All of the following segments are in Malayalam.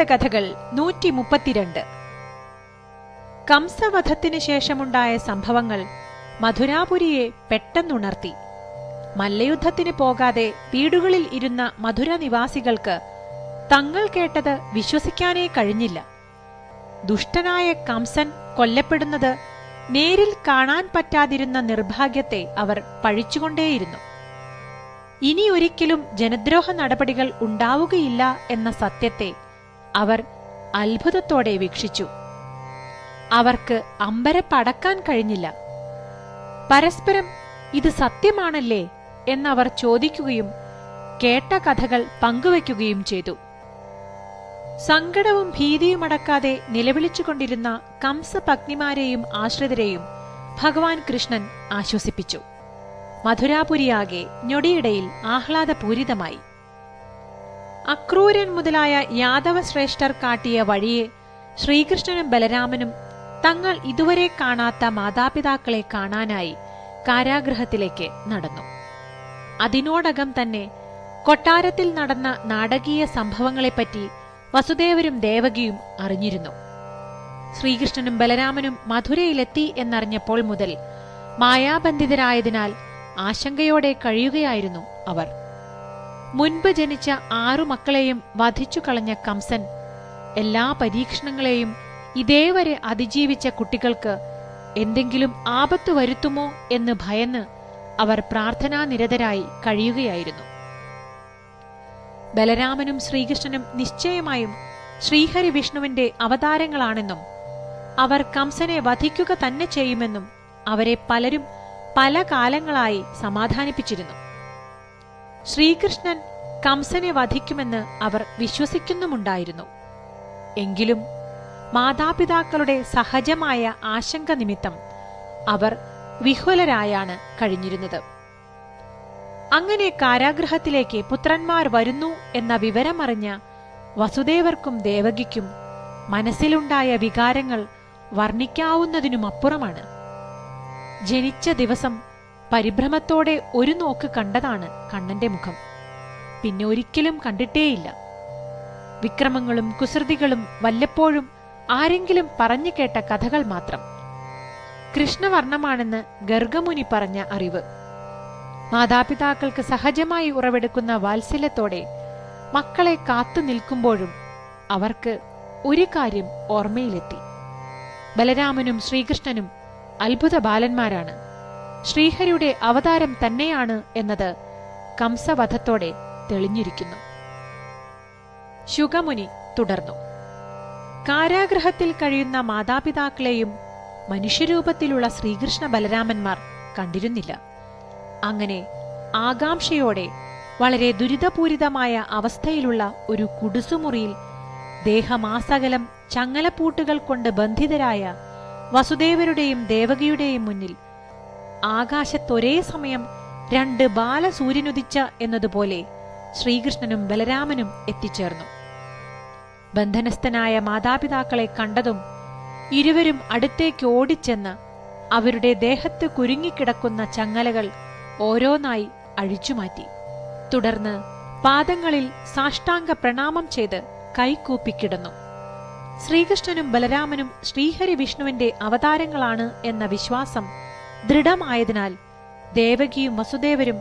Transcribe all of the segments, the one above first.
ഭാഗവത കഥകൾ നൂറ്റി മുപ്പത്തിരണ്ട് കംസവധത്തിനു ശേഷമുണ്ടായ സംഭവങ്ങൾ മധുരാപുരിയെ പെട്ടെന്നുണർത്തി. മല്ലയുദ്ധത്തിന് പോകാതെ വീടുകളിൽ ഇരുന്ന മധുര നിവാസികൾക്ക് തങ്ങൾ കേട്ടത് വിശ്വസിക്കാനേ കഴിഞ്ഞില്ല. ദുഷ്ടനായ കംസൻ കൊല്ലപ്പെടുന്നത് നേരിൽ കാണാൻ പറ്റാതിരുന്ന നിർഭാഗ്യത്തെ അവർ പഴിച്ചുകൊണ്ടേയിരുന്നു. ഇനി ഒരിക്കലും ജനദ്രോഹ നടപടികൾ ഉണ്ടാവുകയില്ല എന്ന സത്യത്തെ അവർ അത്ഭുതത്തോടെ വീക്ഷിച്ചു. അവർക്ക് അമ്പരപ്പടക്കാൻ കഴിഞ്ഞില്ല. പരസ്പരം ഇത് സത്യമാണല്ലേ എന്നവർ ചോദിക്കുകയും കേട്ട കഥകൾ പങ്കുവയ്ക്കുകയും ചെയ്തു. സങ്കടവും ഭീതിയുമടക്കാതെ നിലവിളിച്ചുകൊണ്ടിരുന്ന കംസപത്നിമാരെയും ആശ്രിതരെയും ഭഗവാൻ കൃഷ്ണൻ ആശ്വസിപ്പിച്ചു. മധുരാപുരിയാകെ ഞൊടിയിടയിൽ ആഹ്ലാദപൂരിതമായി. അക്രൂരൻ മുതലായ യാദവ ശ്രേഷ്ഠർ കാട്ടിയ വഴിയെ ശ്രീകൃഷ്ണനും ബലരാമനും തങ്ങൾ ഇതുവരെ കാണാത്ത മാതാപിതാക്കളെ കാണാനായി കാരാഗ്രഹത്തിലേക്ക് നടന്നു. അതിനോടകം തന്നെ കൊട്ടാരത്തിൽ നടന്ന നാടകീയ സംഭവങ്ങളെപ്പറ്റി വസുദേവരും ദേവകിയും അറിഞ്ഞിരുന്നു. ശ്രീകൃഷ്ണനും ബലരാമനും മധുരയിലെത്തി എന്നറിഞ്ഞപ്പോൾ മുതൽ മായാബന്ധിതരായതിനാൽ ആശങ്കയോടെ കഴിയുകയായിരുന്നു അവർ. മുൻപ് ജനിച്ച ആറു മക്കളെയും വധിച്ചു കളഞ്ഞ കംസൻ എല്ലാ പരീക്ഷണങ്ങളെയും ഇതേവരെ അതിജീവിച്ച കുട്ടികൾക്ക് എന്തെങ്കിലും ആപത്ത് വരുത്തുമോ എന്ന് ഭയന്ന് അവർ പ്രാർത്ഥനാനിരതരായി കഴിയുകയായിരുന്നു. ബലരാമനും ശ്രീകൃഷ്ണനും നിശ്ചയമായും ശ്രീഹരി വിഷ്ണുവിന്റെ അവതാരങ്ങളാണെന്നും അവർ കംസനെ വധിക്കുക തന്നെ ചെയ്യുമെന്നും അവരെ പലരും പല കാലങ്ങളായി സമാധാനിപ്പിച്ചിരുന്നു. ശ്രീകൃഷ്ണൻ കംസനെ വധിക്കുമെന്ന് അവർ വിശ്വസിക്കുന്നുമുണ്ടായിരുന്നു. എങ്കിലും മാതാപിതാക്കളുടെ സഹജമായ ആശങ്ക നിമിത്തം അവർ വിഹ്വലരായാണ് കഴിഞ്ഞിരുന്നത്. അങ്ങനെ കാരാഗ്രഹത്തിലേക്ക് പുത്രന്മാർ വരുന്നു എന്ന വിവരമറിഞ്ഞ വസുദേവർക്കും ദേവകിക്കും മനസ്സിലുണ്ടായ വികാരങ്ങൾ വർണിക്കാവുന്നതിനുമപ്പുറമാണ്. ജനിച്ച ദിവസം പരിഭ്രമത്തോടെ ഒരു നോക്ക് കണ്ടതാണ് കണ്ണന്റെ മുഖം. പിന്നെ ഒരിക്കലും കണ്ടിട്ടേയില്ല. വിക്രമങ്ങളും കുസൃതികളും വല്ലപ്പോഴും ആരെങ്കിലും പറഞ്ഞു കേട്ട കഥകൾ മാത്രം. കൃഷ്ണവർണമാണെന്ന് ഗർഗമുനി പറഞ്ഞ അറിവ്. മാതാപിതാക്കൾക്ക് സഹജമായി ഉറവെടുക്കുന്ന വാത്സല്യത്തോടെ മക്കളെ കാത്തു നിൽക്കുമ്പോഴും അവർക്ക് ഒരു കാര്യം ഓർമ്മയിലെത്തി. ബലരാമനും ശ്രീകൃഷ്ണനും അത്ഭുത ബാലന്മാരാണ്. ശ്രീഹരിയുടെ അവതാരം തന്നെയാണ് എന്നത് കംസവധത്തോടെ തെളിഞ്ഞിരിക്കുന്നു. ശുഗമുനി തുടർന്നു. കാരാഗ്രഹത്തിൽ കഴിയുന്ന മാതാപിതാക്കളെയും മനുഷ്യരൂപത്തിലുള്ള ശ്രീകൃഷ്ണ ബലരാമന്മാർ കണ്ടിരുന്നില്ല. അങ്ങനെ ആകാംക്ഷയോടെ വളരെ ദുരിതപൂരിതമായ അവസ്ഥയിലുള്ള ഒരു കുടുസുമുറിയിൽ ദേഹമാസകലം ചങ്ങലപ്പൂട്ടുകൾ കൊണ്ട് ബന്ധിതരായ വസുദേവരുടെയും ദേവകിയുടെയും മുന്നിൽ ആകാശത്തൊരേ സമയം രണ്ട് ബാലസൂര്യനുദിച്ച എന്നതുപോലെ ശ്രീകൃഷ്ണനും ബലരാമനും എത്തിച്ചേർന്നു. ബന്ധനസ്ഥനായ മാതാപിതാക്കളെ കണ്ടതും ഇരുവരും അടുത്തേക്ക് ഓടിച്ചെന്ന് അവരുടെ ദേഹത്ത് കുരുങ്ങിക്കിടക്കുന്ന ചങ്ങലകൾ ഓരോന്നായി അഴിച്ചുമാറ്റി. തുടർന്ന് പാദങ്ങളിൽ സാഷ്ടാംഗ പ്രണാമം ചെയ്ത് കൈകൂപ്പിക്കിടന്നു. ശ്രീകൃഷ്ണനും ബലരാമനും ശ്രീഹരി വിഷ്ണുവിന്റെ അവതാരങ്ങളാണ് എന്ന വിശ്വാസം ദൃഢമായതിനാൽ ദേവകിയും വസുദേവരും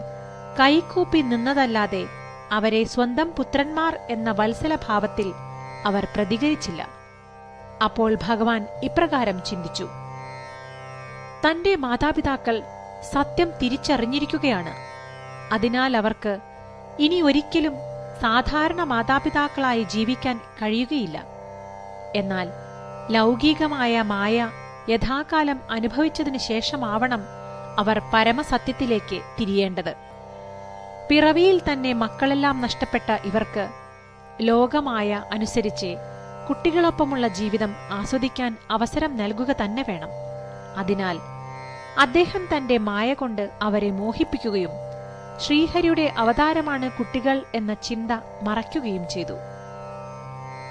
കൈകൂപ്പി നിന്നതല്ലാതെ അവരെ സ്വന്തം പുത്രന്മാർ എന്ന വത്സലഭാവത്തിൽ അവർ പ്രതികരിച്ചില്ല. അപ്പോൾ ഭഗവാൻ ഇപ്രകാരം ചിന്തിച്ചു. തന്റെ മാതാപിതാക്കൾ സത്യം തിരിച്ചറിഞ്ഞിരിക്കുകയാണ്. അതിനാൽ അവർക്ക് ഇനി ഒരിക്കലും സാധാരണ മാതാപിതാക്കളായി ജീവിക്കാൻ കഴിയുകയില്ല. എന്നാൽ ലൗകികമായ മായ യഥാകാലം അനുഭവിച്ചതിനു ശേഷമാവണം അവർ പരമസത്യത്തിലേക്ക് തിരിയേണ്ടത്. പിറവിയിൽ തന്നെ മക്കളെല്ലാം നഷ്ടപ്പെട്ട ഇവർക്ക് ലോകമായ അനുസരിച്ച് കുട്ടികളൊപ്പമുള്ള ജീവിതം ആസ്വദിക്കാൻ അവസരം നൽകുക തന്നെ വേണം. അതിനാൽ അദ്ദേഹം തന്റെ മായ കൊണ്ട് അവരെ മോഹിപ്പിക്കുകയും ശ്രീഹരിയുടെ അവതാരമാണ് കുട്ടികൾ എന്ന ചിന്ത മറയ്ക്കുകയും ചെയ്തു.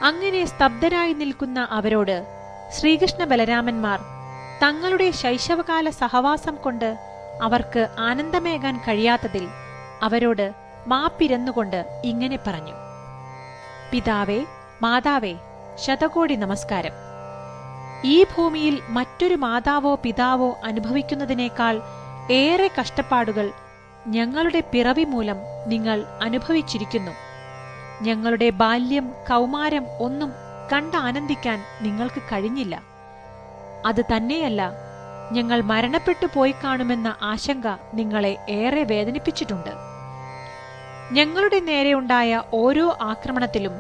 അങ്ങനെ സ്തബ്ധരായി നിൽക്കുന്ന അവരോട് ശ്രീകൃഷ്ണ ബലരാമന്മാർ തങ്ങളുടെ ശൈശവകാല സഹവാസം കൊണ്ട് അവർക്ക് ആനന്ദമേകാൻ കഴിയാത്തതിൽ അവരോട് മാപ്പിരന്നുകൊണ്ട് ഇങ്ങനെ പറഞ്ഞു. പിതാവേ മാതാവേ ശതകോടി നമസ്കാരം. ഈ ഭൂമിയിൽ മറ്റൊരു മാതാവോ പിതാവോ അനുഭവിക്കുന്നതിനേക്കാൾ ഏറെ കഷ്ടപ്പാടുകൾ ഞങ്ങളുടെ പിറവി മൂലം നിങ്ങൾ അനുഭവിച്ചിരിക്കുന്നു. ഞങ്ങളുടെ ബാല്യം കൗമാരം ഒന്നും കണ്ടാനന്ദിക്കാൻ നിങ്ങൾക്ക് കഴിഞ്ഞില്ല. അത് തന്നെയല്ല ഞങ്ങൾ മരണപ്പെട്ടു പോയി കാണുമെന്ന ആശങ്ക നിങ്ങളെ ഏറെ വേദനിപ്പിച്ചിട്ടുണ്ട്. ഞങ്ങളുടെ നേരെയുണ്ടായ ഓരോ ആക്രമണത്തിലും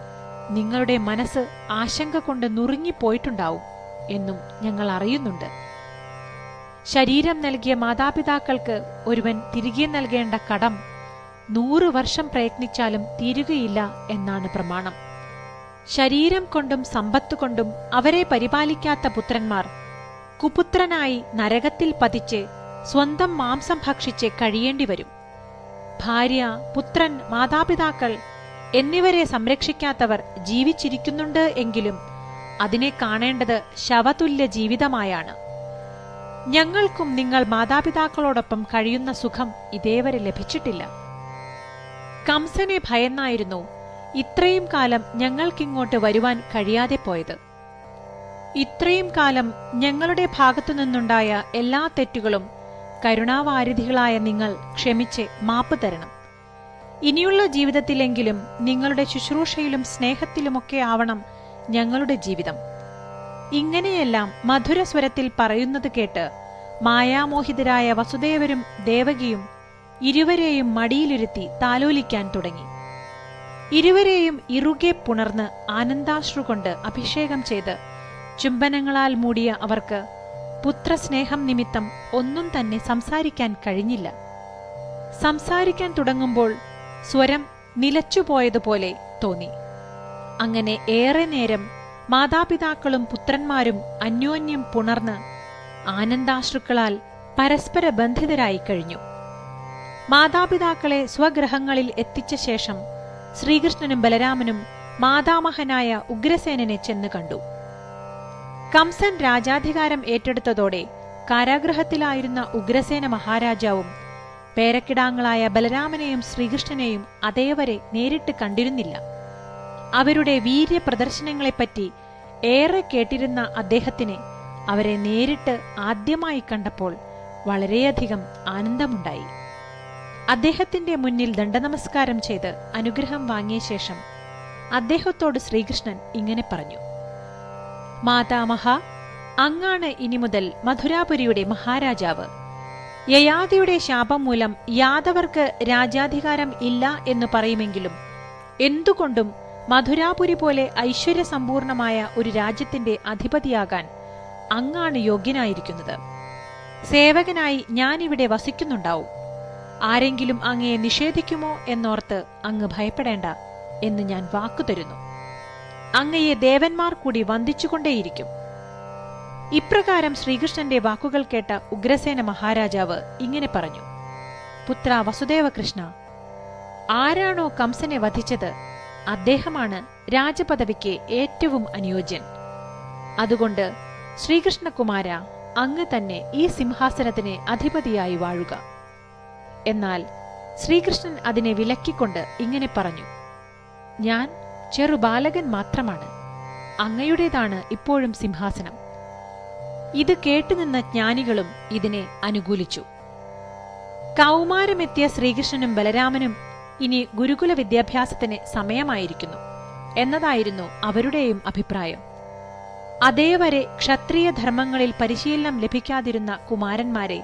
നിങ്ങളുടെ മനസ്സ് ആശങ്ക കൊണ്ട് നുറുങ്ങിപ്പോയിട്ടുണ്ടാവും എന്നും ഞങ്ങൾ അറിയുന്നുണ്ട്. ശരീരം നൽകിയ മാതാപിതാക്കൾക്ക് ഒരുവൻ തിരികെ നൽകേണ്ട കടം നൂറ് വർഷം പ്രയത്നിച്ചാലും തീരുകയില്ല എന്നാണ് പ്രമാണം. ശരീരം കൊണ്ടും സമ്പത്തുകൊണ്ടും അവരെ പരിപാലിക്കാത്ത പുത്രന്മാർ കുപുത്രനായി നരകത്തിൽ പതിച്ച് സ്വന്തം മാംസം ഭക്ഷിച്ച് കഴിയേണ്ടി വരും. ഭാര്യ പുത്രൻ മാതാപിതാക്കൾ എന്നിവരെ സംരക്ഷിക്കാത്തവർ ജീവിച്ചിരിക്കുന്നുണ്ട് എങ്കിലും അതിനെ കാണേണ്ടത് ശവതുല്യ ജീവിതമായാണ്. ഞങ്ങൾക്കും നിങ്ങൾ മാതാപിതാക്കളോടൊപ്പം കഴിയുന്ന സുഖം ഇതേവരെ ലഭിച്ചിട്ടില്ല. കംസനെ ഭയന്നായിരുന്നു ഇത്രയും കാലം ഞങ്ങൾക്കിങ്ങോട്ട് വരുവാൻ കഴിയാതെ പോയത്. ഇത്രയും കാലം ഞങ്ങളുടെ ഭാഗത്തു നിന്നുണ്ടായ എല്ലാ തെറ്റുകളും കരുണാവാരിധികളായ നിങ്ങൾ ക്ഷമിച്ച് മാപ്പ് തരണം. ഇനിയുള്ള ജീവിതത്തിലെങ്കിലും നിങ്ങളുടെ ശുശ്രൂഷയിലും സ്നേഹത്തിലുമൊക്കെ ആവണം ഞങ്ങളുടെ ജീവിതം. ഇങ്ങനെയെല്ലാം മധുരസ്വരത്തിൽ പറയുന്നത് കേട്ട് മായാമോഹിതരായ വസുദേവരും ദേവകിയും ഇരുവരെയും മടിയിലിരുത്തി താലോലിക്കാൻ തുടങ്ങി. ഇരുവരെയും ഇറുകെ പുണർന്ന് ആനന്ദാശ്രു കൊണ്ട് അഭിഷേകം ചെയ്ത് ചുംബനങ്ങളാൽ മൂടിയ അവർക്ക് പുത്രസ്നേഹം നിമിത്തം ഒന്നും തന്നെ സംസാരിക്കാൻ കഴിഞ്ഞില്ല. സംസാരിക്കാൻ തുടങ്ങുമ്പോൾ സ്വരം നിലച്ചുപോയതുപോലെ തോന്നി. അങ്ങനെ ഏറെ നേരം മാതാപിതാക്കളും പുത്രന്മാരും അന്യോന്യം പുണർന്ന് ആനന്ദാശ്രുക്കളാൽ പരസ്പര ബന്ധിതരായി കഴിഞ്ഞു. മാതാപിതാക്കളെ സ്വഗ്രഹങ്ങളിൽ എത്തിച്ച ശേഷം ശ്രീകൃഷ്ണനും ബലരാമനും മാതാമഹനായ ഉഗ്രസേനനെ ചെന്ന് കണ്ടു. കംസൻ രാജാധികാരം ഏറ്റെടുത്തതോടെ കാരാഗ്രഹത്തിലായിരുന്ന ഉഗ്രസേന മഹാരാജാവും പേരക്കിടാങ്ങളായ ബലരാമനെയും ശ്രീകൃഷ്ണനെയും അതേവരെ നേരിട്ട് കണ്ടിരുന്നില്ല. അവരുടെ വീര്യ പ്രദർശനങ്ങളെപ്പറ്റി ഏറെ കേട്ടിരുന്ന അദ്ദേഹത്തിന് അവരെ നേരിട്ട് ആദ്യമായി കണ്ടപ്പോൾ വളരെയധികം ആനന്ദമുണ്ടായി. അദ്ദേഹത്തിന്റെ മുന്നിൽ ദണ്ഡനമസ്കാരം ചെയ്ത് അനുഗ്രഹം വാങ്ങിയ ശേഷം അദ്ദേഹത്തോട് ശ്രീകൃഷ്ണൻ ഇങ്ങനെ പറഞ്ഞു. മാതാമഹ അങ്ങാണ് ഇനി മുതൽ മധുരാപുരിയുടെ മഹാരാജാവ്. യയാതിയുടെ ശാപം മൂലം യാദവർക്ക് രാജാധികാരം ഇല്ല എന്ന് പറയുമെങ്കിലും എന്തുകൊണ്ടും മധുരാപുരി പോലെ ഐശ്വര്യസമ്പൂർണമായ ഒരു രാജ്യത്തിന്റെ അധിപതിയാകാൻ അങ്ങാണ് യോഗ്യനായിരിക്കുന്നത്. സേവകനായി ഞാനിവിടെ വസിക്കുന്നുണ്ടാവും. ആരെങ്കിലും അങ്ങയെ നിഷേധിക്കുമോ എന്നോർത്ത് അങ്ങ് ഭയപ്പെടേണ്ട എന്ന് ഞാൻ വാക്കു തരുന്നു. അങ്ങയെ ദേവന്മാർ കൂടി വന്ദിച്ചുകൊണ്ടേയിരിക്കും. ഇപ്രകാരം ശ്രീകൃഷ്ണന്റെ വാക്കുകൾ കേട്ട ഉഗ്രസേന മഹാരാജാവ് ഇങ്ങനെ പറഞ്ഞു. പുത്ര വസുദേവകൃഷ്ണ ആരാണോ കംസനെ വധിച്ചത് അദ്ദേഹമാണ് രാജപദവിക്ക് ഏറ്റവും അനുയോജ്യൻ. അതുകൊണ്ട് ശ്രീകൃഷ്ണകുമാര അങ്ങ് തന്നെ ഈ സിംഹാസനത്തിന് അധിപതിയായി വാഴുക. എന്നാൽ ശ്രീകൃഷ്ണൻ അതിനെ വിലക്കിക്കൊണ്ട് ഇങ്ങനെ പറഞ്ഞു ഞാൻ ചെറുബാലകൻ മാത്രമാണ്. അങ്ങയുടേതാണ് ഇപ്പോഴും സിംഹാസനം. ഇത് കേട്ടുനിന്ന ജ്ഞാനികളും ഇതിനെ അനുകൂലിച്ചു. കൗമാരമെത്തിയ ശ്രീകൃഷ്ണനും ബലരാമനും ഇനി ഗുരുകുല വിദ്യാഭ്യാസത്തിന് സമയമായിരിക്കുന്നു എന്നതായിരുന്നു അവരുടെയും അഭിപ്രായം. അതേവരെ ക്ഷത്രിയ ധർമ്മങ്ങളിൽ പരിശീലനം ലഭിക്കാതിരുന്ന കുമാരന്മാരെ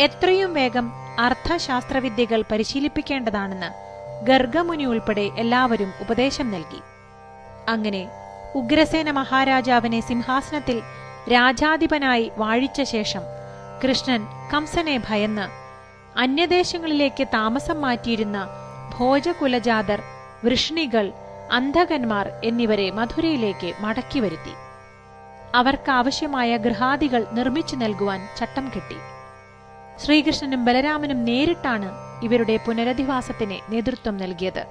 എത്രയും വേഗം അർത്ഥശാസ്ത്രവിദ്യകൾ പരിശീലിപ്പിക്കേണ്ടതാണെന്ന് ഗർഗമുനി ഉൾപ്പെടെ എല്ലാവരും ഉപദേശം നൽകി. അങ്ങനെ ഉഗ്രസേന മഹാരാജാവിനെ സിംഹാസനത്തിൽ രാജാധിപനായി വാഴിച്ച ശേഷം കൃഷ്ണൻ കംസനെ ഭയന്ന് അന്യദേശങ്ങളിലേക്ക് താമസം മാറ്റിയിരുന്ന ഭോജകുലജാതർ വൃഷ്ണികൾ അന്ധകന്മാർ എന്നിവരെ മധുരയിലേക്ക് മടക്കി വരുത്തി. അവർക്കാവശ്യമായ ഗൃഹാദികൾ നിർമ്മിച്ചു നൽകുവാൻ ചട്ടം കെട്ടി. ശ്രീകൃഷ്ണനും ബലരാമനും നേരിട്ടാണ് ഇവരുടെ പുനരധിവാസത്തിന് നേതൃത്വം നൽകിയത്.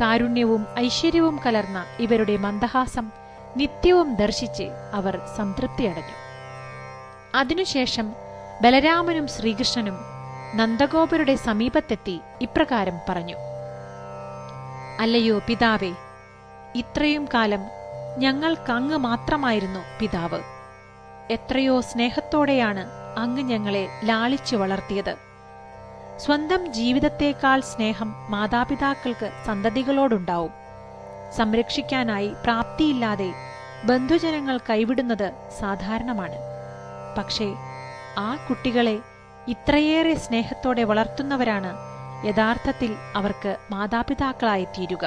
കാരുണ്യവും ഐശ്വര്യവും കലർന്ന ഇവരുടെ മന്ദഹാസം നിത്യവും ദർശിച്ച് അവർ സംതൃപ്തിയടഞ്ഞു അതിനുശേഷം ബലരാമനും ശ്രീകൃഷ്ണനും നന്ദഗോപരുടെ സമീപത്തെത്തി ഇപ്രകാരം പറഞ്ഞു അല്ലയോ പിതാവേ ഇത്രയും കാലം ഞങ്ങൾക്കങ്ങ് മാത്രമായിരുന്നു പിതാവ്. എത്രയോ സ്നേഹത്തോടെയാണ് അങ്ങ് ഞങ്ങളെ ലാളിച്ചു വളർത്തിയത്. സ്വന്തം ജീവിതത്തേക്കാൾ സ്നേഹം മാതാപിതാക്കൾക്ക് സന്തതികളോടുണ്ടാവും. സംരക്ഷിക്കാനായി പ്രാപ്തിയില്ലാതെ ബന്ധുജനങ്ങൾ കൈവിടുന്നത് സാധാരണമാണ്. പക്ഷേ ആ കുട്ടികളെ ഇത്രയേറെ സ്നേഹത്തോടെ വളർത്തുന്നവരാണ് യഥാർത്ഥത്തിൽ അവർക്ക് മാതാപിതാക്കളായി തീരുക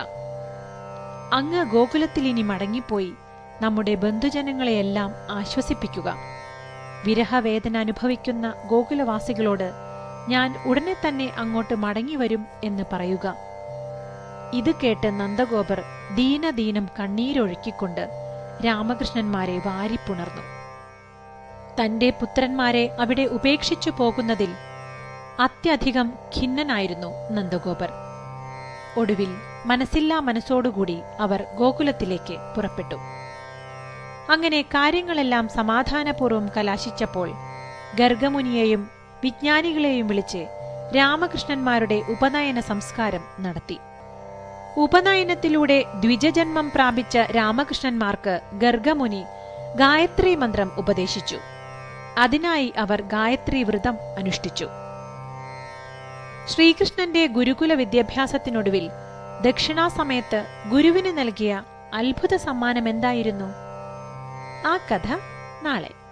അങ്ങ് ഗോകുലത്തിൽ ഇനി മടങ്ങിപ്പോയി നമ്മുടെ ബന്ധുജനങ്ങളെയെല്ലാം ആശ്വസിപ്പിക്കുക. വിരഹവേദന അനുഭവിക്കുന്ന ഗോകുലവാസികളോട് ഞാൻ ഉടനെ തന്നെ അങ്ങോട്ട് മടങ്ങിവരും എന്ന് പറയുക. ഇത് കേട്ട് നന്ദഗോപർ ദീനദീനം കണ്ണീരൊഴുക്കിക്കൊണ്ട് രാമകൃഷ്ണന്മാരെ വാരിപ്പുണർന്നു. തന്റെ പുത്രന്മാരെ അവിടെ ഉപേക്ഷിച്ചു പോകുന്നതിൽ അത്യധികം ഖിന്നനായിരുന്നു നന്ദഗോപർ. ഒടുവിൽ മനസ്സില്ലാ മനസ്സോടുകൂടി അവർ ഗോകുലത്തിലേക്ക് പുറപ്പെട്ടു. അങ്ങനെ കാര്യങ്ങളെല്ലാം സമാധാനപൂർവം കലാശിച്ചപ്പോൾ ഗർഗമുനിയെയും വിജ്ഞാനികളെയും വിളിച്ച് രാമകൃഷ്ണന്മാരുടെ ഉപനയന സംസ്കാരം നടത്തി. ഉപനയനത്തിലൂടെ ദ്വിജജന്മം പ്രാപിച്ച രാമകൃഷ്ണന്മാർക്ക് ഗർഗമുനി ഗായത്രി മന്ത്രം ഉപദേശിച്ചു. അതിനായി അവർ ഗായത്രി വ്രതം അനുഷ്ഠിച്ചു. ശ്രീകൃഷ്ണന്റെ ഗുരുകുല വിദ്യാഭ്യാസത്തിനൊടുവിൽ ദക്ഷിണാസമയത്ത് ഗുരുവിന് നൽകിയ അത്ഭുത സമ്മാനം എന്തായിരുന്നു ആ കഥ നാളെ.